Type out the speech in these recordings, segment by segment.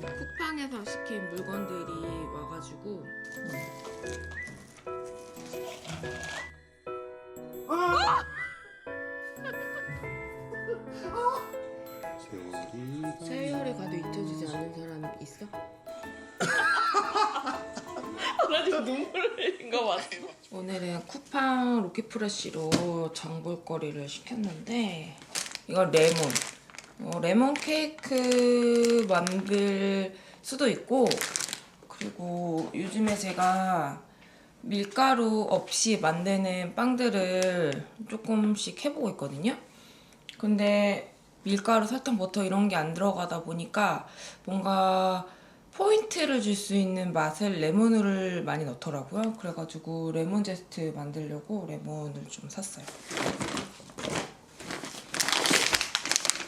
쿠팡에서 시킨 물건들이 와가지고. 세월이 세월에 가도 잊혀지지 않는 사람 있어? 나 지금 눈물 흘린 거 봤어. 오늘은 쿠팡 로켓프레쉬로 장볼거리를 시켰는데 이건 레몬 어, 레몬 케이크 만들 수도 있고 그리고 요즘에 제가 밀가루 없이 만드는 빵들을 조금씩 해보고 있거든요 근데 밀가루, 설탕, 버터 이런 게 안 들어가다 보니까 뭔가 포인트를 줄 수 있는 맛을 레몬을 많이 넣더라고요. 그래가지고 레몬 제스트 만들려고 레몬을 좀 샀어요.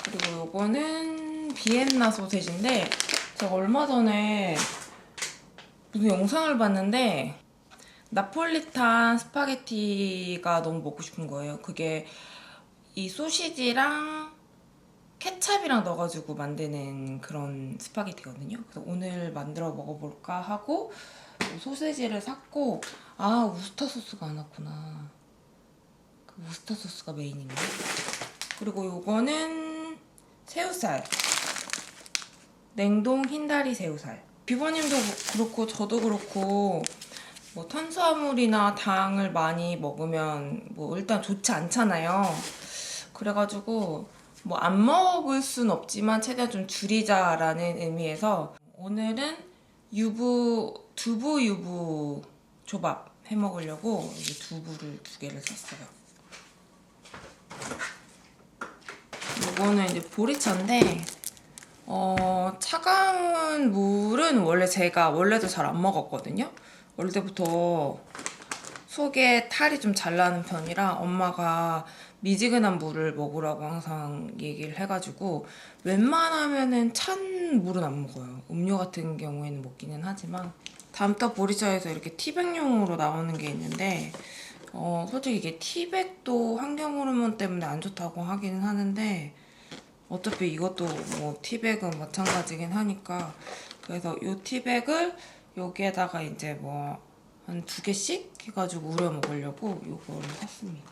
그리고 요거는 비엔나 소세지인데 제가 얼마 전에 무슨 영상을 봤는데 나폴리탄 스파게티가 너무 먹고 싶은 거예요. 그게 이 소시지랑 케찹이랑 넣어가지고 만드는 그런 스파게티거든요. 그래서 오늘 만들어 먹어볼까 하고 소세지를 샀고 아 우스타 소스가 안 왔구나. 그 우스타 소스가 메인인가? 그리고 요거는 새우살. 냉동 흰다리 새우살. 비버님도 그렇고 저도 그렇고 뭐 탄수화물이나 당을 많이 먹으면 뭐 일단 좋지 않잖아요. 그래가지고 뭐 안 먹을 순 없지만 최대한 좀 줄이자라는 의미에서 오늘은 유부 두부 유부 조밥 해 먹으려고 이 두부를 두 개를 샀어요. 이거는 이제 보리차인데 어, 차가운 물은 원래 제가 원래도 잘 안 먹었거든요. 어릴 때부터 속에 탈이 좀 잘 나는 편이라 엄마가 미지근한 물을 먹으라고 항상 얘기를 해가지고 웬만하면은 찬 물은 안 먹어요. 음료 같은 경우에는 먹기는 하지만 다음달 보리차에서 이렇게 티백용으로 나오는 게 있는데 어, 솔직히 이게 티백도 환경 호르몬 때문에 안 좋다고 하기는 하는데 어차피 이것도 뭐 티백은 마찬가지긴 하니까 그래서 이 티백을 여기에다가 이제 뭐 한 두 개씩 해가지고 우려 먹으려고 이거를 샀습니다.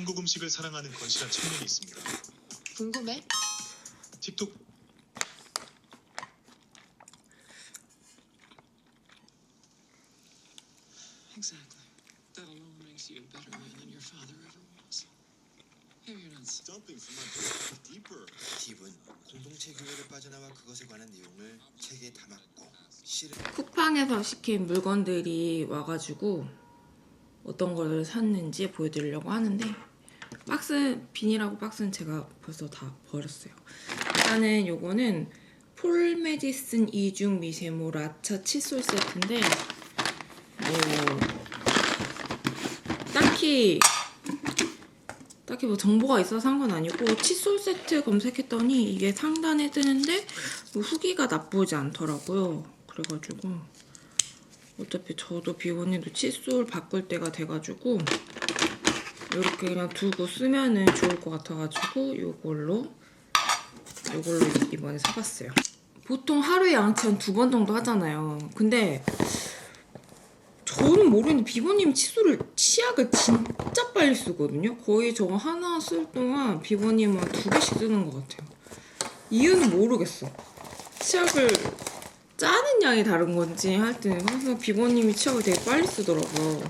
한국 음식을 사랑하는 건실한 청년이 있습니다. 궁금해? 틱톡 Exactly. That alone makes you a better man than your father ever was. Here you're not s- Dumping from my deeper. 팁은 공동체 교회를 빠져나와 그것에 관한 내용을 책에 담았고 실은 쿠팡에서 시킨 물건들이 와가지고 어떤 걸 샀는지 보여드리려고 하는데 박스 비닐하고 박스는 제가 벌써 다 버렸어요. 일단은 요거는 폴메디슨 이중 미세모 라차 칫솔 세트인데 뭐 딱히 딱히 뭐 정보가 있어서 산 건 아니고 칫솔 세트 검색했더니 이게 상단에 뜨는데 뭐 후기가 나쁘지 않더라고요. 그래가지고 어차피 저도 비원님도 칫솔 바꿀 때가 돼가지고 이렇게 그냥 두고 쓰면은 좋을 것 같아가지고 이걸로 이걸로 이번에 사봤어요. 보통 하루에 양치 한 두 번 정도 하잖아요. 근데 저는 이유는 모르겠는데 비버님 칫솔을 치약을 진짜 빨리 쓰거든요. 거의 저거 하나 쓸 동안 비버님은 두 개씩 쓰는 것 같아요. 이유는 모르겠어. 치약을 짜는 양이 다른 건지 하여튼 항상 비버님이 치약을 되게 빨리 쓰더라고요.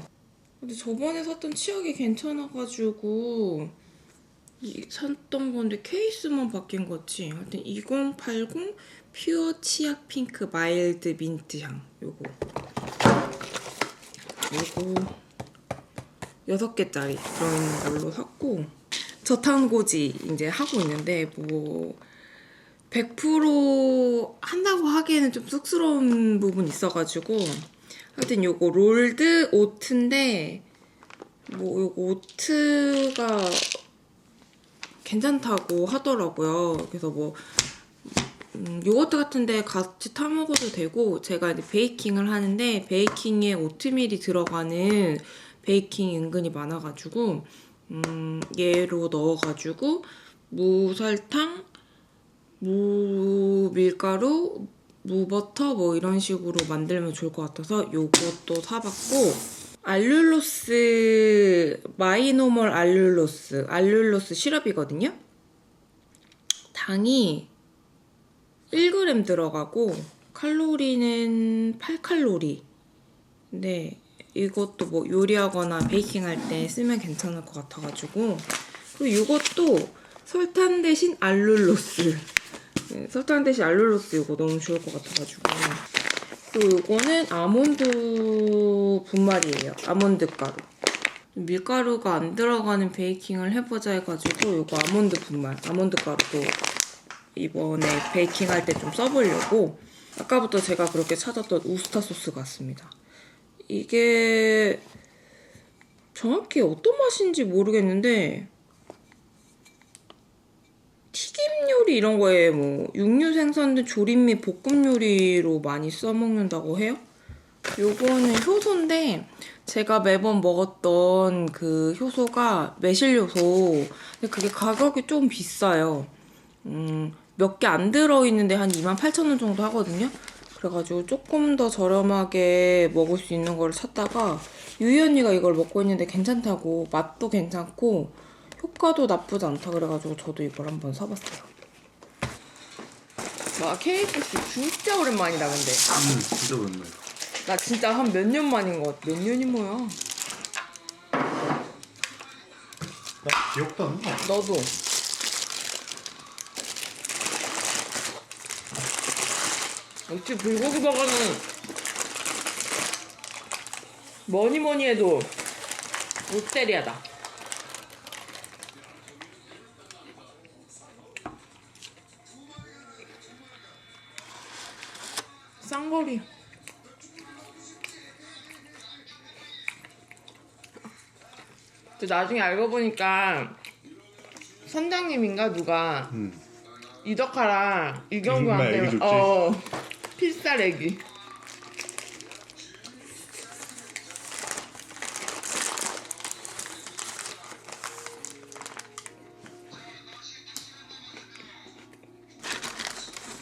근데 저번에 샀던 치약이 괜찮아가지고 이, 샀던 건데 케이스만 바뀐 거지. 하여튼 2080 퓨어 치약 핑크 마일드 민트 향 요거 요거 여섯 개짜리 들어있는 걸로 샀고 저탄고지 이제 하고 있는데 뭐 100% 한다고 하기에는 좀 쑥스러운 부분이 있어가지고 하여튼 요거 롤드 오트인데 뭐 요거 오트가 괜찮다고 하더라고요. 그래서 뭐 음, 요거트 같은데 같이 타 먹어도 되고 제가 이제 베이킹을 하는데 베이킹에 오트밀이 들어가는 베이킹이 은근히 많아가지고 음, 얘로 넣어가지고 무설탕, 무밀가루, 무버터 뭐 이런 식으로 만들면 좋을 것 같아서 요것도 사봤고 알룰로스 마이노멀 알룰로스 알룰로스 시럽이거든요. 당이 1g 들어가고 칼로리는 8칼로리. 근데 이것도 뭐 요리하거나 베이킹할 때 쓰면 괜찮을 것 같아가지고 그리고 이것도 설탕 대신 알룰로스. 네, 설탕 대신 알룰로스 이거 너무 좋을 것 같아가지고 그리고 이거는 아몬드 분말이에요. 아몬드 가루. 밀가루가 안 들어가는 베이킹을 해보자 해가지고 이거 아몬드 분말, 아몬드 가루도 이번에 베이킹 할 때 좀 써보려고 아까부터 제가 그렇게 찾았던 우스타 소스 같습니다. 이게 정확히 어떤 맛인지 모르겠는데 튀김 요리 이런 거에 뭐 육류 생선 조림 및 볶음 요리로 많이 써먹는다고 해요. 요거는 효소인데 제가 매번 먹었던 그 효소가 매실 효소. 근데 그게 가격이 좀 비싸요. 음, 몇 개 안 들어있는데 한 28,000원 정도 하거든요. 그래가지고 조금 더 저렴하게 먹을 수 있는 거를 찾다가 유희 언니가 이걸 먹고 있는데 괜찮다고 맛도 괜찮고 효과도 나쁘지 않다 그래가지고 저도 이걸 한번 사봤어요. 와 KFC 진짜 오랜만이다 근데. 음, 진짜 오랜만에. 나 진짜 한 몇 년 만인 것 같아. 몇 년이 뭐야? 나 기억도 안 나. 너도. 역시 불고기 버거는 뭐니 뭐니 해도 롯데리아다. 저 나중에 알고 보니까 선장님인가 누가 음. 이덕화랑 이경규한테 애기 좋지. 어 필살 애기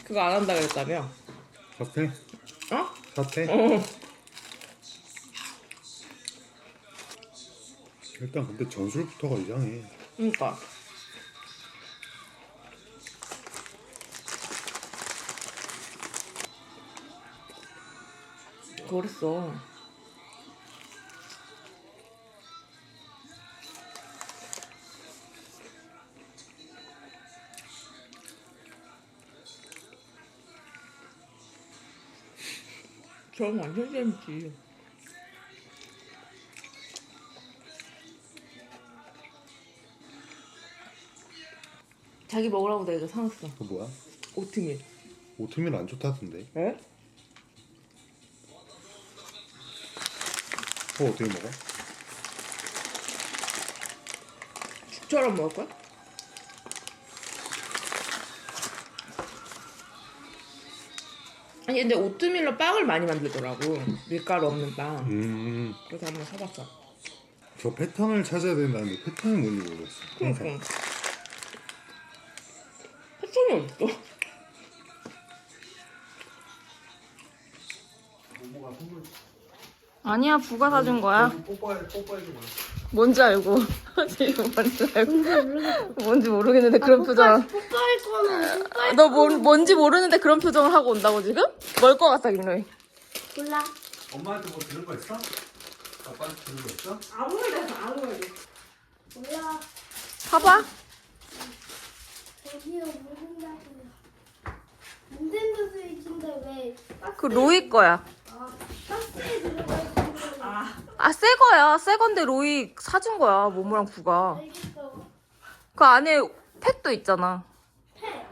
그거 안 한다 그랬다며 사태? 어? 사태? 어 일단 근데 전술부터가 이상해. 그니까. 그랬어. 저건 완전 재밌지 자기 먹으라고 내가 이거 사놨어 그 뭐야? 오트밀 오트밀 안 좋다던데. 에? 그거 어떻게 먹어? 죽처럼 먹을 거야? 아니 근데 오트밀로 빵을 많이 만들더라고 밀가루 없는 빵 음, 그래서 한번 사봤어 저 패턴을 찾아야 된다는데 패턴이 뭔지 모르겠어. 항상. 그니까 패턴이 어딨어? 아니야 부가 사준 거야. 뽀뽀해 뽀뽀해줘 봐. 뭔지 알고 지금 뭔지 알고 뭔지 모르겠는데 그런 표정. 뽀뽀할 뽀뽀할 너 뭔, 뭔지 모르는데 그런 표정을 하고 온다고 지금? 뭘것 같아 김로이? 몰라. 엄마한테 뭐 들은 거 있어? 아빠한테 들은 거 있어? 몰라. 봐봐. 모른다고요. 닌텐도 스위치인데 왜 박스, 그 로이 거야. 아, 박스에 들어가 있는 거아새 거야. 새 건데 로이 사준 거야. 모모랑 부가. 알겠어. 그 안에 팩도 있잖아.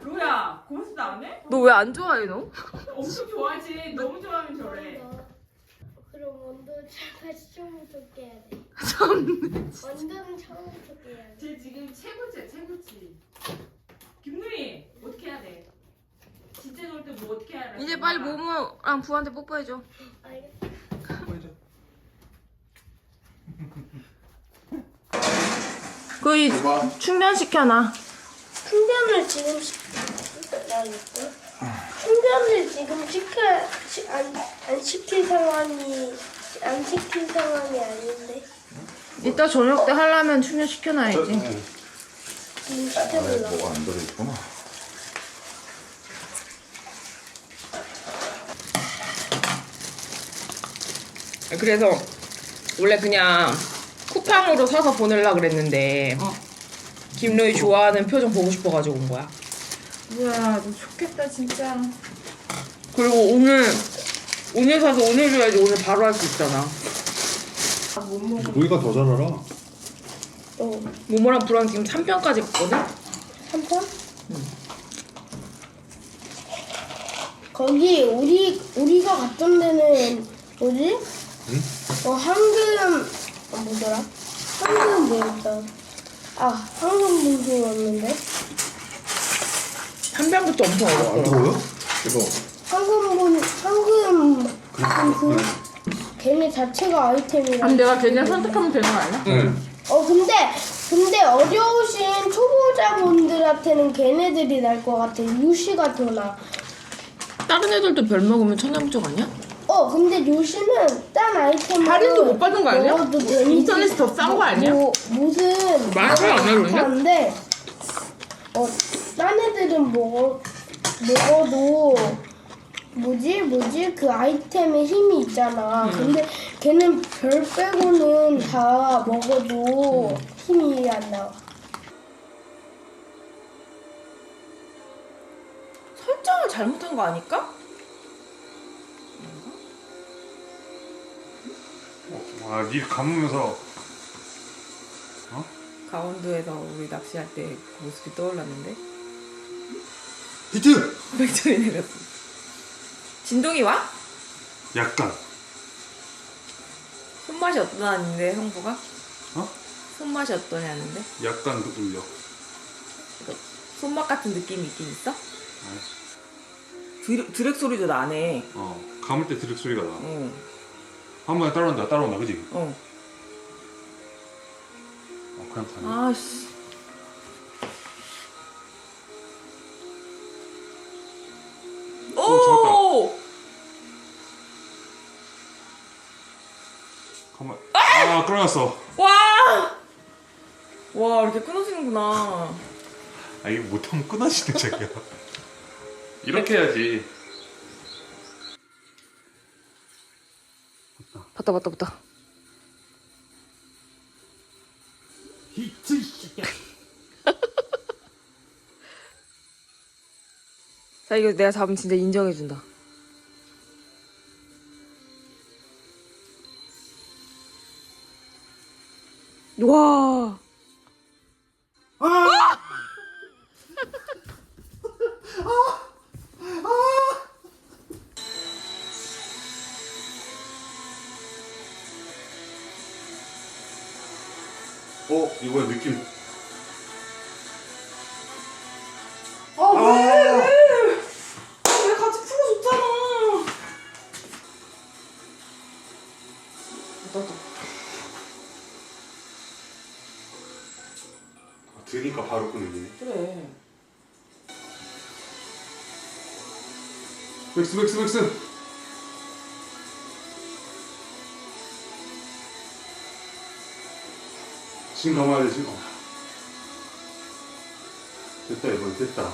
로야 고무줄 안 해? 너 왜 안 좋아해 너? 엄청 좋아하지 너무 좋아하면 저래 그럼 원도 다시 처음부터 깨야 돼. 원도는 처음부터 깨야 돼. 쟤 지금 최고지 최고지 김누이 어떻게 해야 돼? 진짜 놀 때 뭐 어떻게 해야 돼? 이제 빨리 모모랑 부한테 뽀뽀해줘. 알겠어. 뽀뽀해줘. 그이 충전시켜놔. 충전을 지금 시켜야겠어. 충전을 지금 시켜 시, 안, 안 시킬 상황이 안 시킬 상황이 아닌데 이따 저녁 때 하려면 충전시켜놔야지. 시켜볼라. 뭐가 안 들어있구나. 그래서 원래 그냥 쿠팡으로 사서 보내려 그랬는데 김로이 좋아하는 표정 보고 싶어가지고 온 거야. 우와, 너 좋겠다 진짜. 그리고 오늘 오늘 사서 오늘 줘야지 오늘 바로 할 수 있잖아. 로이가 더 잘 알아. 어, 모모랑 부랑 지금 3편까지 갔거든? 3편? 거기 우리 우리가 갔던 데는 뭐지? 어 황금 어, 뭐더라? 황금 뭐였다? 아 황금 분수였는데 3편부터 엄청 안 어렵더라. 더워요? 이거 황금 분 황금 분수 걔네 자체가 아이템이라. 그럼 내가 걔네 선택하면 되는 거 아니야? 응. 어 근데 근데 어려우신 초보자분들한테는 걔네들이 날 것 같아. 유시가 더 나. 다른 애들도 별 먹으면 천연부족 아니야? 어 근데 요시는 딴 아이템을 할인도 못 받은 거 아니야? 먹어도 되는지 인터넷이 더 싼 거 아니야? 뭐, 무슨 말을 안 하는데? 한데 어딴 애들은 먹어 먹어도 뭐지 뭐지 그 아이템에 힘이 있잖아. 근데 걔는 별 빼고는 다 먹어도 힘이 안 나와. 설정을 잘못한 거 아닐까? 와, 니 감으면서 강원도에서 우리 낚시할 때 모습이 떠올랐는데 히트! 백종이 내렸어. 진동이 와? 약간 손맛이 어떠냐는데 형부가? 어? 손맛이 어떠냐는데? 약간 울려. 손맛 같은 느낌이 있긴 있어? 아, 드랙, 드랙 소리도 나네. 어, 감을 때 드륵 소리가 나. 응, 한 번에 따라온다, 따라온다, 그지? 어. 어, 그냥 가네. 아씨. 잡았다. 오! 가만. 아, 끊어졌어. 와! 와, 이렇게 끊어지는구나. 아, 이거 못하면 끊어지네, 자기야. 이렇게 해야지. 봤다, 봤다, 봤다. 자, 이거 내가 잡으면 진짜 인정해준다. 와! 어, 이거야, 느낌. 아, 왜? 왜 같이 풀어줬잖아. 나도. 그러니까 바로 끊어지네. 그래. 백스 백스 백스. 지금 가봐야 돼 지금. 됐다 이번 됐다.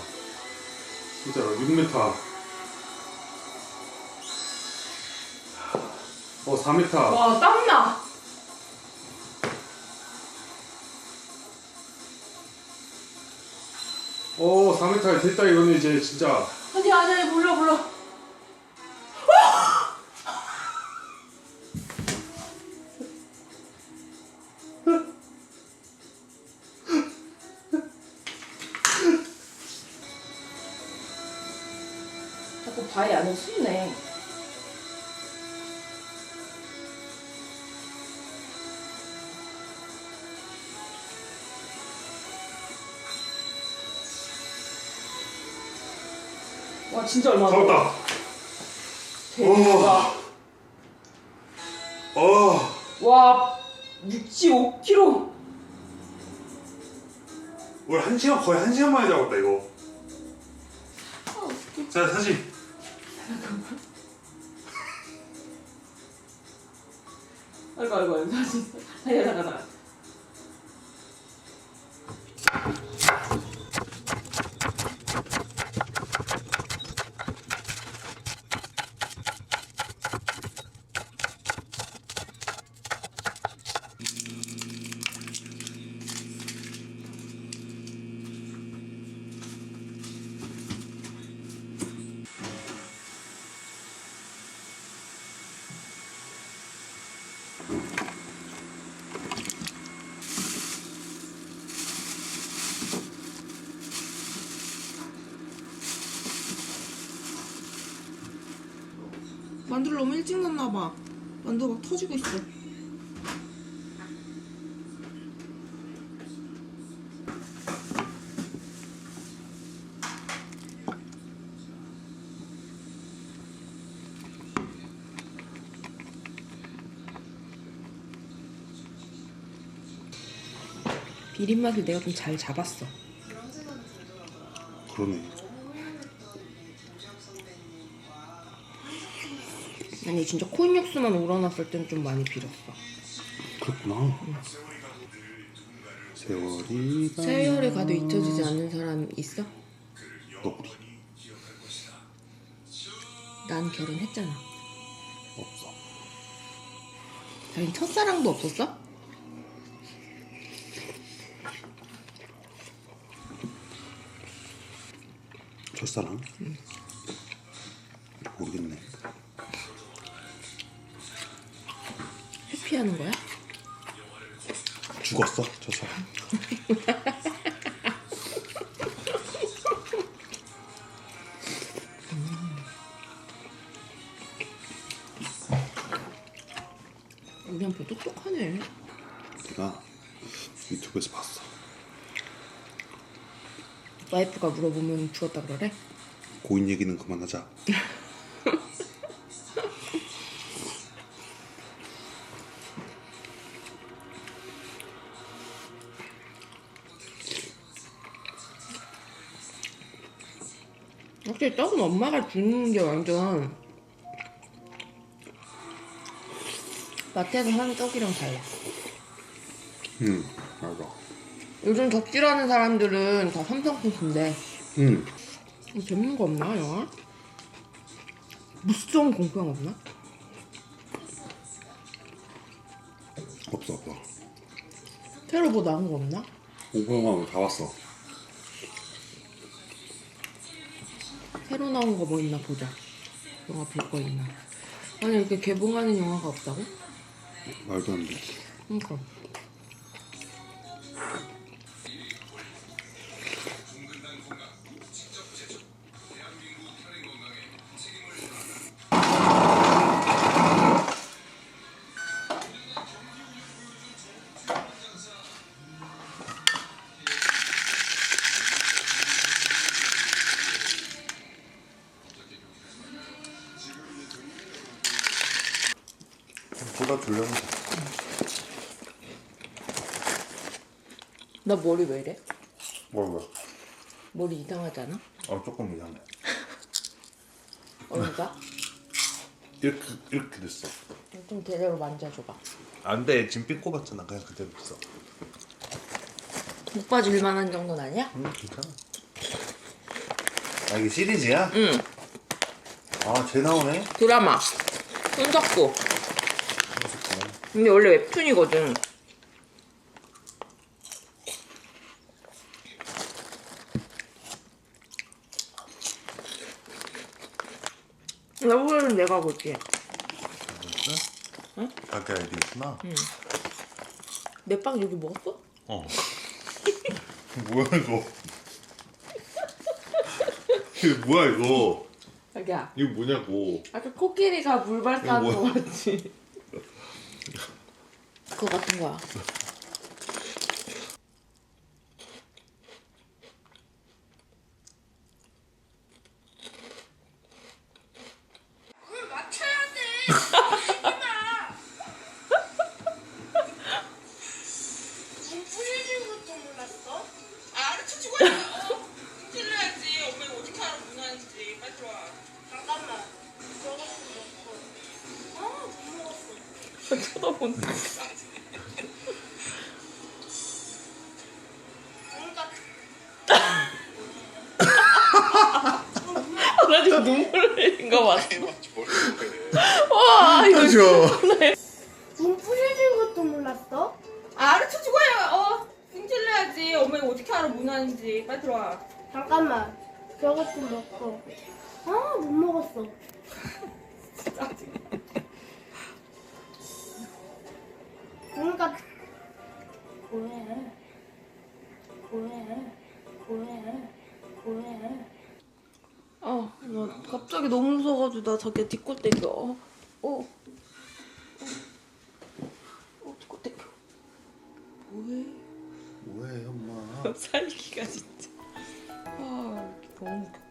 진짜로 6m. 어 4m. 와 땀. 나. 어 4m 됐다 이거는 이제 진짜. 아니 아니 몰라 몰라. 와 진짜 얼마나 잡았다. 대박. 어. 와 65kg. 오늘 한 시간 거의 한 시간 만에 잡았다 이거. 자 사진. 아이고 아이고 아이고 다시 잠깐 잠깐 만두를 너무 일찍 넣나 봐. 만두가 막 터지고 있어. 비린 맛을 내가 좀 잘 잡았어. 그러네. 아니 진짜 코인 육수만 우러났을 땐 좀 많이 비렸어. 그렇구나. 세월이 세월이 가도 잊혀지지 않는 사람 있어? 너구리 난 결혼했잖아. 없어. 자기 첫사랑도 없었어? 첫사랑? 모 하는 거야? 죽었어 첫사랑. 우리 남편 똑똑하네. 내가 유튜브에서 봤어. 와이프가 물어보면 죽었다 그러래? 고인 얘기는 그만하자. 떡은 엄마가 주는 게 완전 마트에서 사는 떡이랑 달라. 응 맞아. 요즘 덕질하는 사람들은 다 삼성 코스인데 응. 뭐 재밌는 거 없나 영화? 무성 공포영 없나? 없어 없어. 새로 뭐 나온 거 없나? 공포영화 다 봤어. 새로 나온 거 뭐 있나 보자. 영화 볼 거 있나? 아니 이렇게 개봉하는 영화가 없다고? 말도 안 돼. 그러니까. 졸려면 나 머리 왜 이래? 뭐야? 머리 이상하잖아? 어 조금 이상해. 어디가? 이렇게 이렇게 됐어. 좀 제대로 만져줘봐. 안돼 지금 삐꼬 같잖아 그냥 그대로 있어. 목 빠질 만한 정도는 아니야? 응 괜찮아 아 이게 시리즈야? 응. 아쟤 나오네 드라마. 손석구. 근데 원래 웹툰이거든. 여보는 내가 볼게. 자기 아이디구나 내빵 여기 먹었어? 어 뭐야 이거 이거 뭐야 이거 자기야. 이거 뭐냐고 아까 코끼리가 물 발사하는 이거 거? 같지? 그거 같은 거야. 쳐다본다. 먹고. 아, 못 먹었어. 그러니까 왜? 왜? 왜? 왜? 어, 나 갑자기 너무 무서워가지고 나 자기 뒷골 땡겨. 어, 어, 어, 뒷골 땡겨. 뭐해? 뭐해 엄마 살기가 진짜. 아, 너무 웃겨.